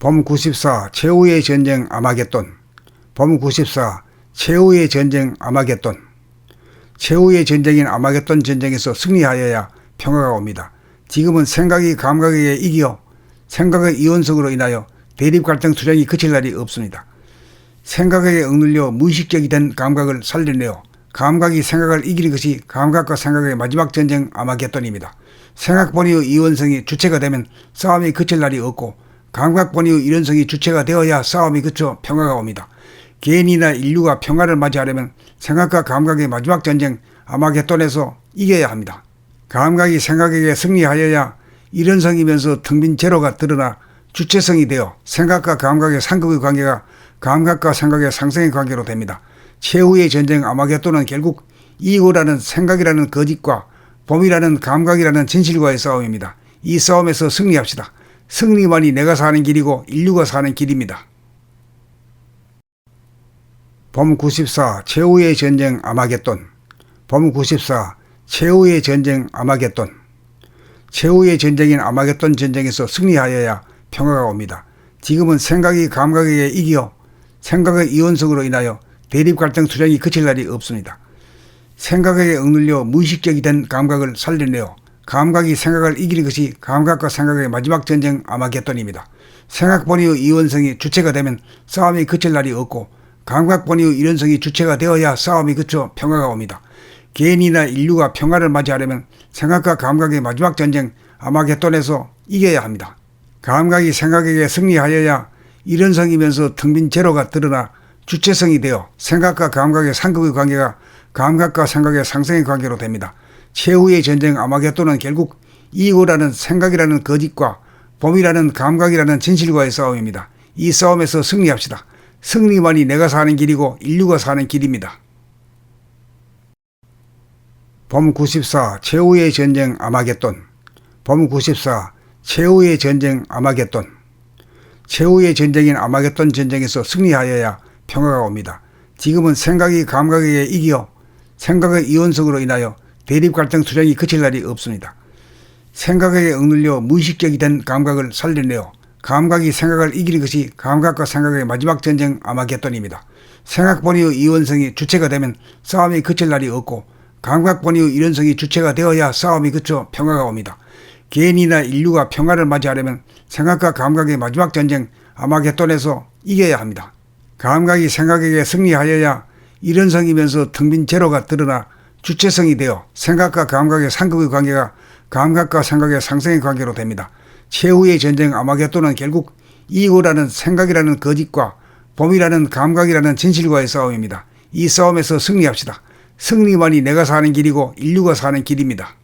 봄94 최후의 전쟁 아마겟돈 봄94 최후의 전쟁 아마겟돈 최후의 전쟁인 아마겟돈 전쟁에서 승리하여야 평화가 옵니다. 지금은 생각이 감각에 이겨 생각의 이원성으로 인하여 대립 갈등 투쟁이 그칠 날이 없습니다. 생각에 억눌려 무의식적이 된 감각을 살려내어 감각이 생각을 이기는 것이 감각과 생각의 마지막 전쟁 아마겟돈입니다. 생각 본의의 이원성이 주체가 되면 싸움이 그칠 날이 없고 본의의 이원성이 주체가 되어야 싸움이 그쳐 평화가 옵니다. 개인이나 인류가 평화를 맞이하려면 생각과 감각의 마지막 전쟁 아마겟돈에서 이겨야 합니다. 감각이 생각에게 승리하여야 일원성이면서 텅빈 제로가 드러나 주체성이 되어 생각과 감각의 상극의 관계가 감각과 생각의 상승의 관계로 됩니다. 최후의 전쟁 아마겟돈은 결국 이고라는 생각이라는 거짓과 봄이라는 감각이라는 진실과의 싸움입니다. 이 싸움에서 승리합시다. 승리만이 내가 사는 길이고 인류가 사는 길입니다. 봄94 최후의 전쟁 아마겟돈 봄94 최후의 전쟁 아마겟돈 최후의 전쟁인 아마겟돈 전쟁에서 승리하여야 평화가 옵니다. 지금은 생각이 감각에게 이겨 생각의 이원성으로 인하여 대립 갈등 투쟁이 그칠 날이 없습니다. 생각에 억눌려 무의식적이 된 감각을 살려내어 감각이 생각을 이기는 것이 감각과 생각의 마지막 전쟁 아마겟돈입니다. 생각 본의의 이원성이 주체가 되면 싸움이 그칠 날이 없고 감각 본의의 이원성이 주체가 되어야 싸움이 그쳐 평화가 옵니다. 개인이나 인류가 평화를 맞이하려면 생각과 감각의 마지막 전쟁 아마겟돈에서 이겨야 합니다. 감각이 생각에게 승리하여야 일원성이면서 텅빈 제로가 드러나 주체성이 되어 생각과 감각의 상극의 관계가 감각과 생각의 상승의 관계로 됩니다. 최후의 전쟁 아마겟돈은 결국 이고라는 생각이라는 거짓과 봄이라는 감각이라는 진실과의 싸움입니다. 이 싸움에서 승리합시다. 승리만이 내가 사는 길이고 인류가 사는 길입니다. 봄 94 최후의 전쟁 아마겟돈 봄 94 최후의 전쟁 아마겟돈 최후의 전쟁인 아마겟돈 전쟁에서 승리하여야 평화가 옵니다. 지금은 생각이 감각에게 이겨 생각의 이원성으로 인하여 대립 갈등 투쟁이 그칠 날이 없습니다. 생각에 억눌려 무의식적이 된 감각을 살려내어 감각이 생각을 이기는 것이 감각과 생각의 마지막 전쟁 아마겟돈입니다. 생각 본의의 이원성이 주체가 되면 싸움이 그칠 날이 없고 감각 본의의 이원성이 주체가 되어야 싸움이 그쳐 평화가 옵니다. 개인이나 인류가 평화를 맞이하려면 생각과 감각의 마지막 전쟁 아마겟돈에서 이겨야 합니다. 감각이 생각에게 승리하여야 일원성이면서 텅빈 제로가 드러나 주체성이 되어 생각과 감각의 상극의 관계가 감각과 생각의 상승의 관계로 됩니다. 최후의 전쟁 아마겟돈은 결국 이고라는 생각이라는 거짓과 봄이라는 감각이라는 진실과의 싸움입니다. 이 싸움에서 승리합시다. 승리만이 내가 사는 길이고 인류가 사는 길입니다.